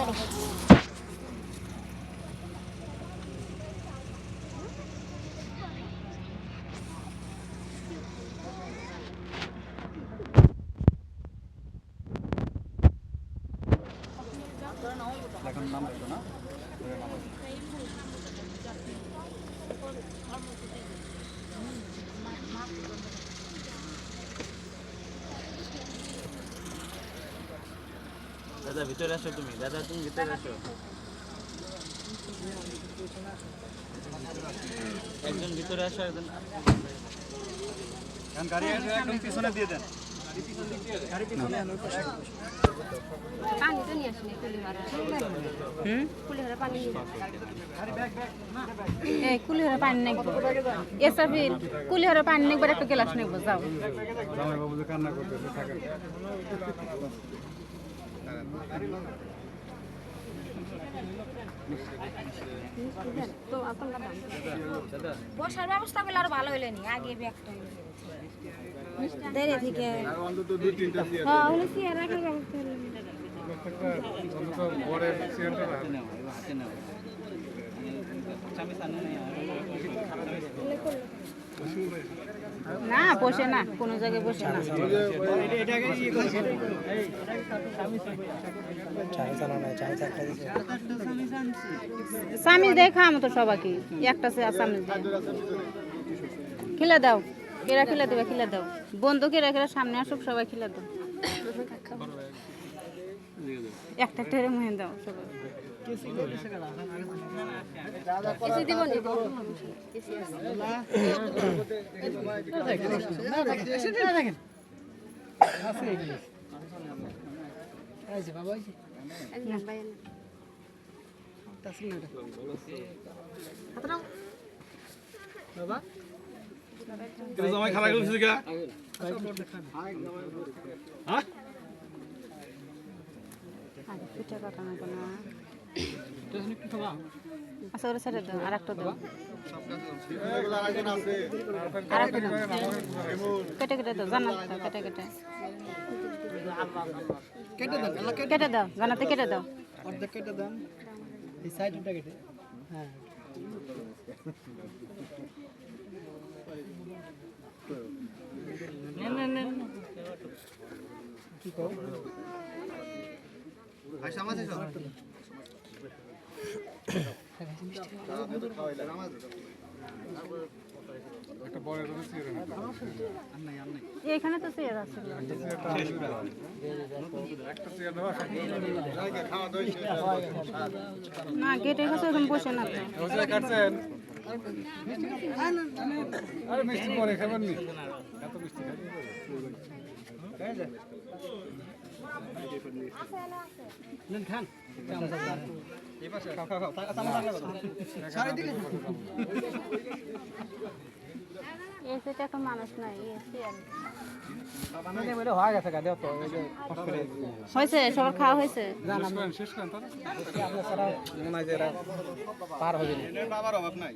পারে এখন নাম বলতো না দাদা ভিতরে আসো তুমি দাদা তুমি ভিতরে আসো একজন ভিতরে আসো একজন এখন গাড়ি আসবে একদম পিছনে দিয়ে দেন পানি তো নিয়ে আসিনি কুলিহারা হুম কুলিহারা পানি এই কুলিহারা পানি নেবো এসাবিল কুলিহারা পানি নেবার একটা গ্লাস নেবো যাও জামাই বাবু যে কান্না করতেছে বসার ব্যবস্থা করলে আরও ভালো হইলে নি আগে ব্যাগটা দেরে থেকে। চেয়ার হ্যাঁ রাখার ব্যবস্থা অন্তত না, বসে না, কোনো জায়গায় বসে না। স্বামী দেখা তো সবাইকে। একটা সে দাও, কেরা খিলে দেবে, খিলে দাও। বন্ধু কেরা কেরা সামনে আসুক, সবাই খিলে দাও। একটা একটা মুহে দাও, সবাই। নি জামাই খারাপ গেল গা হ্যাঁ আচ্ছা ওরা ছেড়ে দাও আর একটা দাও দাও কেটে কেটে দাও কেটে দাও জানাতে কেটে দাও অর্ধেক কেটে একটা বরের চেয়ার এখানে তো চেয়ার আছে। না, গেটের কাছে এখন বসে না আরে মিষ্টি পরে খাবেন এত মিষ্টি নেন খান এই এখন মানুষ নাই এই চেয়ার হয়ে গেছে গা দেও তো এই যে কষ্ট করে হয়েছে সবার খাওয়া হয়েছে পার হবে না। আবার অভাব নাই।